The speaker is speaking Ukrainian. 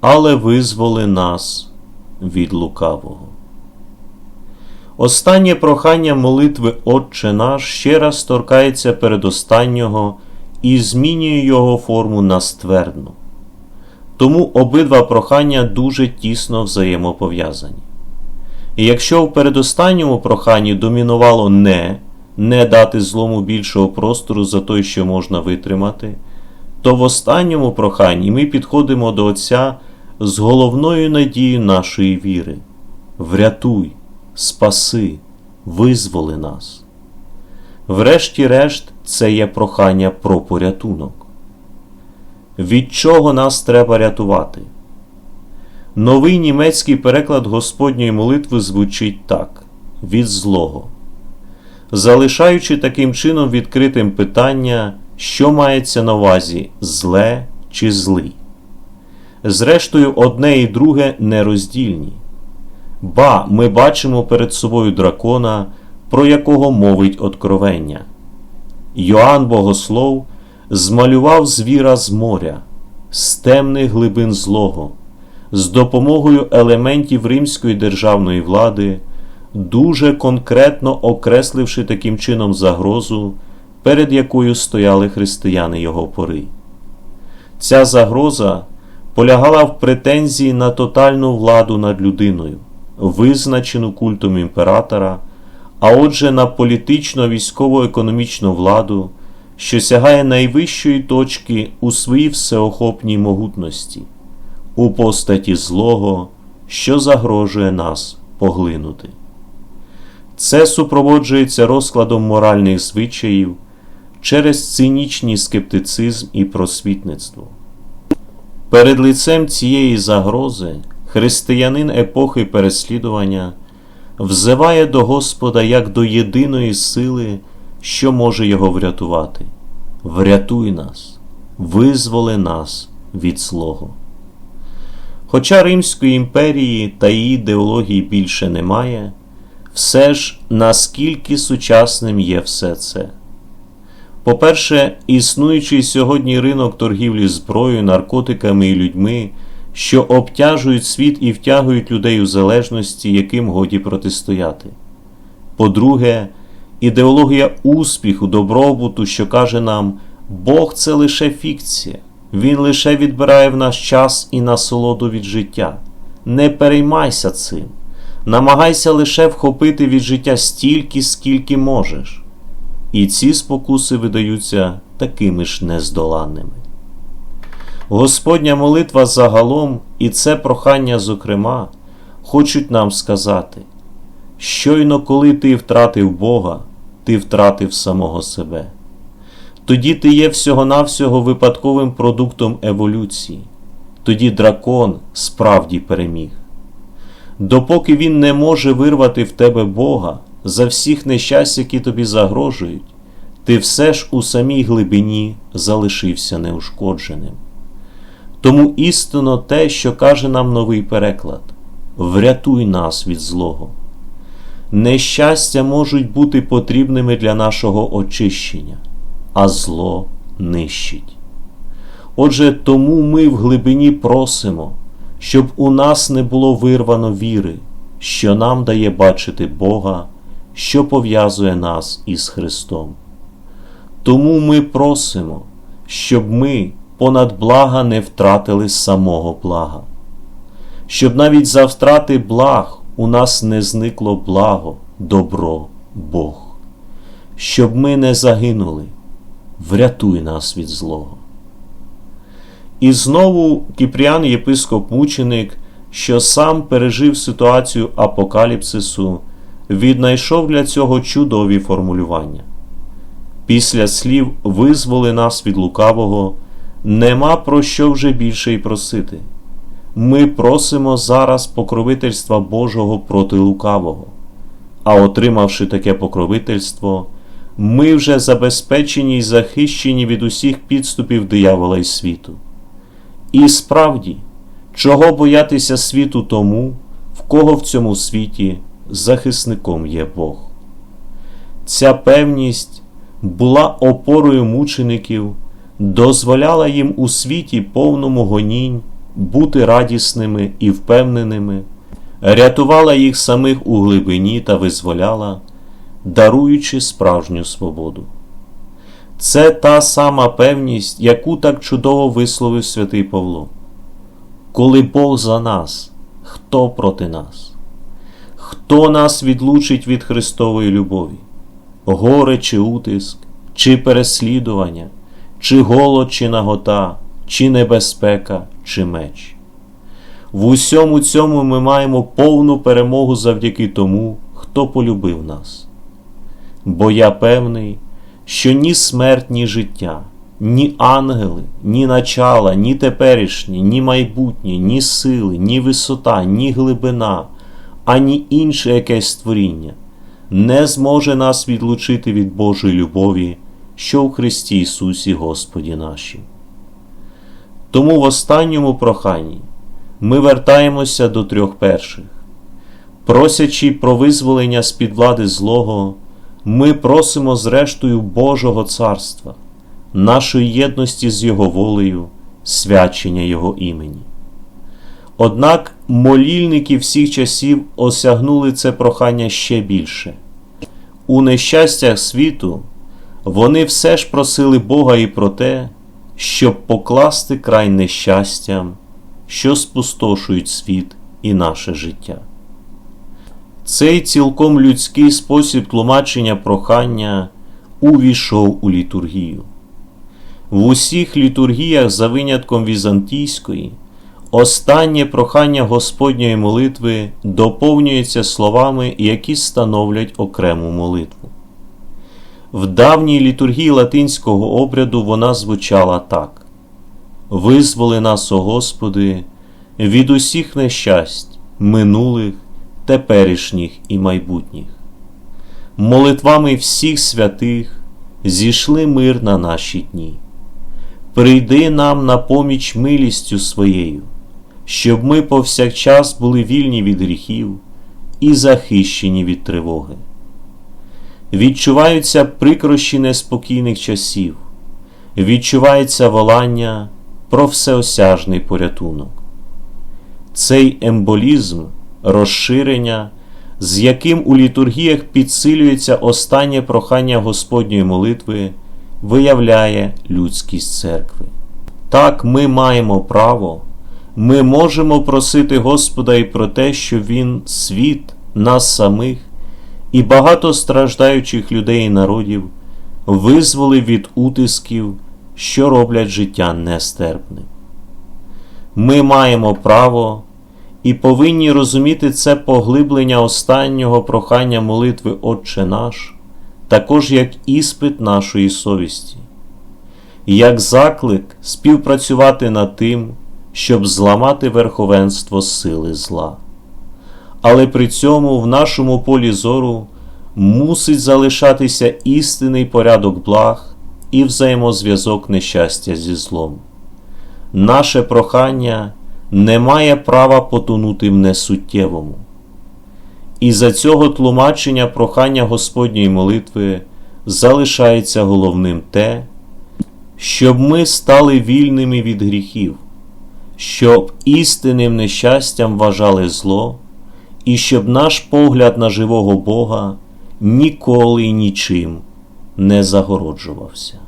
але визволи нас від лукавого. Останнє прохання молитви Отче наш ще раз торкається передостаннього і змінює його форму на ствердну. Тому обидва прохання дуже тісно взаємопов'язані. І якщо в передостанньому проханні домінувало не, не дати злому більшого простору за той, що можна витримати, то в останньому проханні ми підходимо до Отця з головною надією нашої віри. Врятуй, спаси, визволи нас. Врешті-решт, це є прохання про порятунок. Від чого нас треба рятувати? Новий німецький переклад Господньої молитви звучить так: від злого, залишаючи таким чином відкритим питання, що мається на увазі зле чи злий. Зрештою, одне і друге нероздільні. Ба, ми бачимо перед собою дракона, про якого мовить откровення. Йоанн Богослов змалював звіра з моря, з темних глибин злого, з допомогою елементів римської державної влади, дуже конкретно окресливши таким чином загрозу, перед якою стояли християни його пори. Ця загроза полягала в претензії на тотальну владу над людиною, визначену культом імператора, а отже на політично-військово-економічну владу, що сягає найвищої точки у своїй всеохопній могутності, у постаті злого, що загрожує нас поглинути. Це супроводжується розкладом моральних звичаїв через цинічний скептицизм і просвітництво. Перед лицем цієї загрози християнин епохи переслідування взиває до Господа як до єдиної сили, що може його врятувати. Врятуй нас, визволи нас від злого. Хоча Римської імперії та її ідеології більше немає, все ж наскільки сучасним є все це. По-перше, існуючий сьогодні ринок торгівлі зброєю, наркотиками і людьми, що обтяжують світ і втягують людей у залежності, яким годі протистояти. По-друге, ідеологія успіху, добробуту, що каже нам, Бог це лише фікція, Він лише відбирає в нас час і насолоду від життя. Не переймайся цим, намагайся лише вхопити від життя стільки, скільки можеш. І ці спокуси видаються такими ж нездоланними. Господня молитва загалом і це прохання, зокрема, хочуть нам сказати, щойно коли ти втратив Бога, ти втратив самого себе. Тоді ти є всього-навсього випадковим продуктом еволюції, тоді дракон справді переміг. Допоки він не може вирвати в тебе Бога за всіх нещасть, які тобі загрожують, ти все ж у самій глибині залишився неушкодженим. Тому істинно те, що каже нам новий переклад врятуй нас від злого. Нещастя можуть бути потрібними для нашого очищення, а зло нищить. Отже, тому ми в глибині просимо, щоб у нас не було вирвано віри, що нам дає бачити Бога, що пов'язує нас із Христом. Тому ми просимо, щоб ми понад блага не втратили самого блага, щоб навіть за втрати благ у нас не зникло благо, добро, Бог, щоб ми не загинули, врятуй нас від злого. І знову Кіпріан, єпископ мученик, що сам пережив ситуацію апокаліпсису, віднайшов для цього чудові формулювання. Після слів визволи нас від лукавого, нема про що вже більше й просити. Ми просимо зараз покровительства Божого проти лукавого, а отримавши таке покровительство, ми вже забезпечені й захищені від усіх підступів диявола й світу. І справді, чого боятися світу тому, в кого в цьому світі захисником є Бог. Ця певність була опорою мучеників, дозволяла їм у світі повному гонінь бути радісними і впевненими, рятувала їх самих у глибині та визволяла, даруючи справжню свободу. Це та сама певність, яку так чудово висловив святий Павло. Коли Бог за нас, хто проти нас? Хто нас відлучить від Христової любові? Горе чи утиск, чи переслідування, чи голод, чи нагота, чи небезпека, чи меч. В усьому цьому ми маємо повну перемогу завдяки тому, хто полюбив нас. Бо я певний, що ні смерть, ні життя, ні ангели, ні начала, ні теперішні, ні майбутнє, ні сили, ні висота, ні глибина, ані інше якесь створіння не зможе нас відлучити від Божої любові, що в Христі Ісусі Господі наші. Тому в останньому проханні ми вертаємося до трьох перших. Просячи про визволення з під влади злого, ми просимо зрештою Божого Царства, нашої єдності з Його волею, свячення Його імені. Однак молільники всіх часів осягнули це прохання ще більше. У нещастях світу вони все ж просили Бога і про те, щоб покласти край нещастям, що спустошують світ і наше життя. Цей цілком людський спосіб тлумачення прохання увійшов у літургію. В усіх літургіях, за винятком візантійської, останнє прохання Господньої молитви доповнюється словами, які становлять окрему молитву. В давній літургії латинського обряду вона звучала так: Визволи нас, о Господи, від усіх нещасть, минулих, теперішніх і майбутніх. Молитвами всіх святих зійшли мир на наші дні. Прийди нам на поміч милістю своєю, щоб ми повсякчас були вільні від гріхів і захищені від тривоги. Відчуваються прикрощі неспокійних часів, відчувається волання про всеосяжний порятунок. Цей емболізм, розширення, з яким у літургіях підсилюється останнє прохання Господньої молитви, виявляє людськість церкви. Так ми маємо право, ми можемо просити Господа і про те, що Він світ, нас самих і багато страждаючих людей і народів визволив від утисків, що роблять життя нестерпним. Ми маємо право і повинні розуміти це поглиблення останнього прохання молитви Отче наш, також як іспит нашої совісті, як заклик співпрацювати над тим, щоб зламати верховенство сили зла. Але при цьому в нашому полі зору мусить залишатися істинний порядок благ і взаємозв'язок нещастя зі злом. Наше прохання не має права потонути в несуттєвому. І за цього тлумачення прохання Господньої молитви залишається головним те, щоб ми стали вільними від гріхів, щоб істинним нещастям вважали зло, і щоб наш погляд на живого Бога ніколи нічим не загороджувався.